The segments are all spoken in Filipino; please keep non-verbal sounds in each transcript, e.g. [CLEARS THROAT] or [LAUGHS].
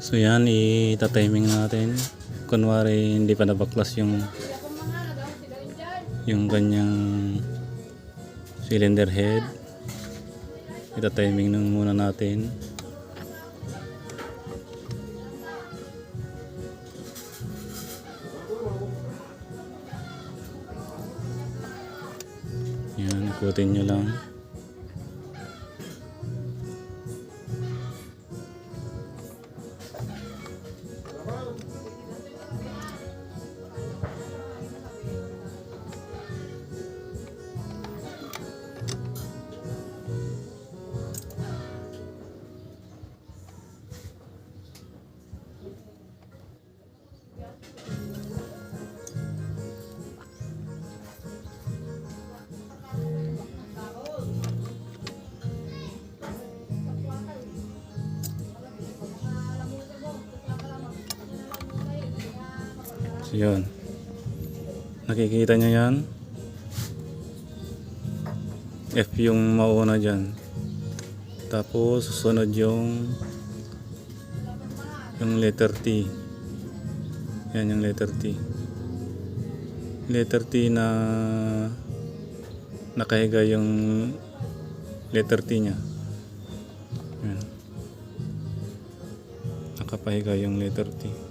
So yan, ita-timing natin. Kunwari hindi pa nabaklas yung yung kanyang cylinder head. Ita-timing nung muna natin. Yan, ikutin nyo lang. So yun. Nakikita nyo yan? F yung mauna dyan. Tapos susunod yung yung letter T. Yan yung letter T. Letter T na nakahiga yung letter T niya. Yan. Nakapahiga yung letter T.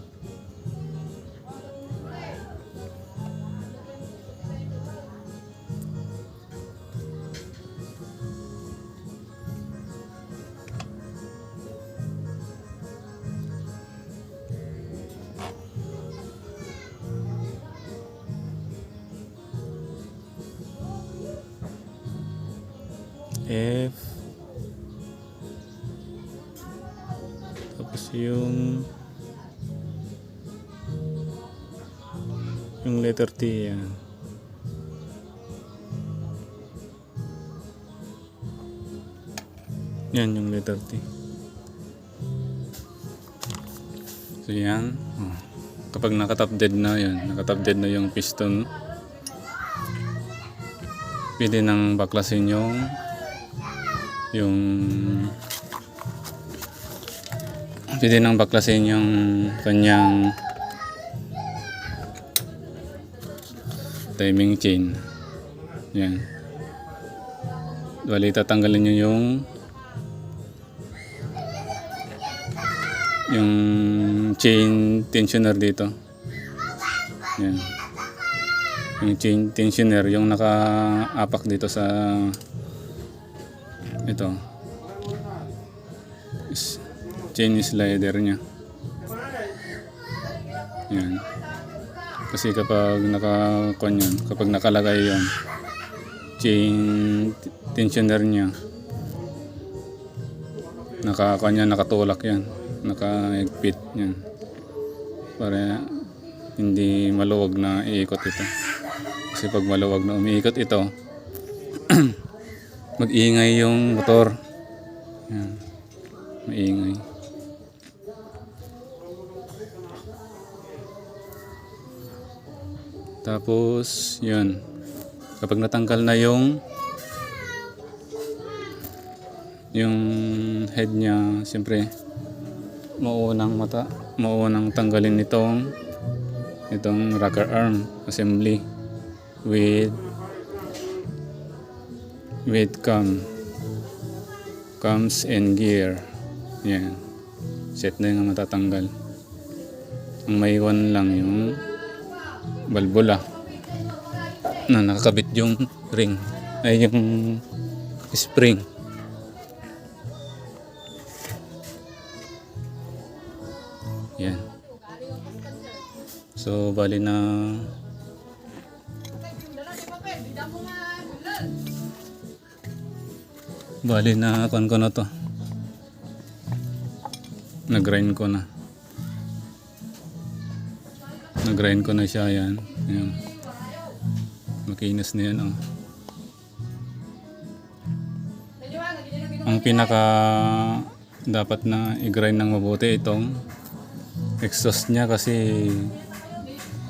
F tapos yung yung letter T yan. Yan yung letter T. So yan. Oh. kapag nakatap dead na yan. Nakatap dead na yung piston. Pwede nang baklasin yung yung pwede nang baklasin yung kanyang timing chain. Yan. Bali tatanggalin nyo yung yung chain tensioner dito. Yan. Yung chain tensioner yung naka-apak dito sa ito. Chain slider nya yan. Kasi kapag naka kon yan, kapag nakalagay yung chain tensioner nya naka kanya nakatulak yan nakaigpit yan para hindi maluwag na iikot ito. Kasi pag maluwag na umiikot ito [CLEARS THROAT] mag-ingay yung motor. Yan. Maingay. Tapos, yun. Kapag natanggal na yung yung head niya, siyempre, mauunang mata, mauunang tanggalin itong itong rocker arm assembly with with cam cams and gear. Yan. Set na yung matatanggal. Ang maiwan lang yung balbula na nakakabit yung ring. Ay yung spring. Yan. So bali na Bali na kon ko na to. Nag-grind ko na. Nag-grind ko na siya yan. Yan. Makinis na yan oh. Ang pinaka dapat na i-grind ng mabuti itong exhaust niya kasi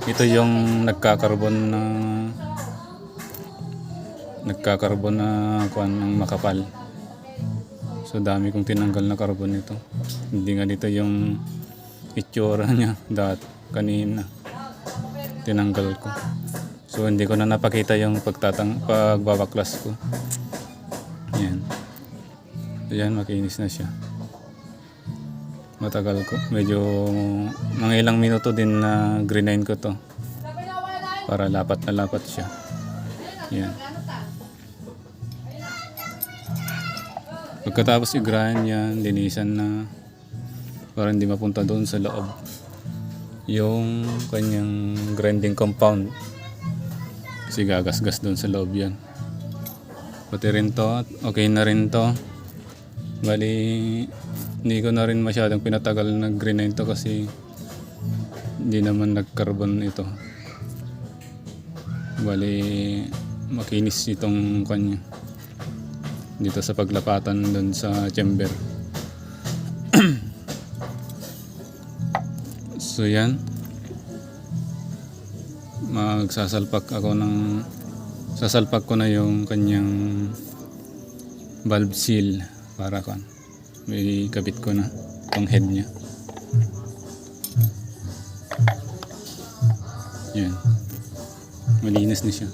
ito yung nagkakarbon na nagkakarbon na kuan ng makapal. So dami kong tinanggal na carbon nito. Hindi nga dito yung itsura [LAUGHS] niya dati kanina. Tinanggal ko. So hindi ko na napakita yung pagtatang pagbabaklas ko. Yan. Ayan, makinis na siya. Matagal ko. Medyo mga ilang minuto din na grenine ko to. Para lapat na lapat siya. Yan. Pagkatapos i-grind yan, linisan na para hindi mapunta doon sa loob. Yung kanyang grinding compound kasi gagasgas doon sa loob yan. Pati rin to okay na rin to. Bali hindi ko na rin masyadong pinatagal na grind to kasi hindi naman nag-carbon ito. Bali makinis itong kanya dito sa paglapatan doon sa chamber [CLEARS THROAT] So yan. Magsasalpak ako ng sasalpak ko na yung kanyang valve seal para kan. May kabit ko na tong head niya. Yan. Malinis na siya.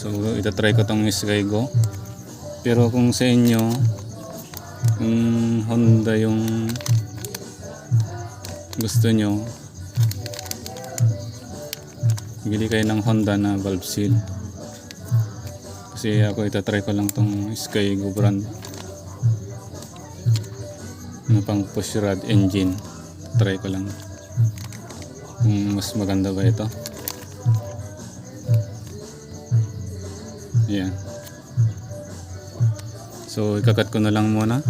So, itatry ko tong Skygo. Pero kung sa inyo, kung Honda yung gusto nyo, bili kayo ng Honda na valve seal. Kasi ako itatry ko lang tong Skygo brand na pang push rod engine. Try ko lang. Kung mas maganda ba ito. Yan. So, ikakat ko na lang muna.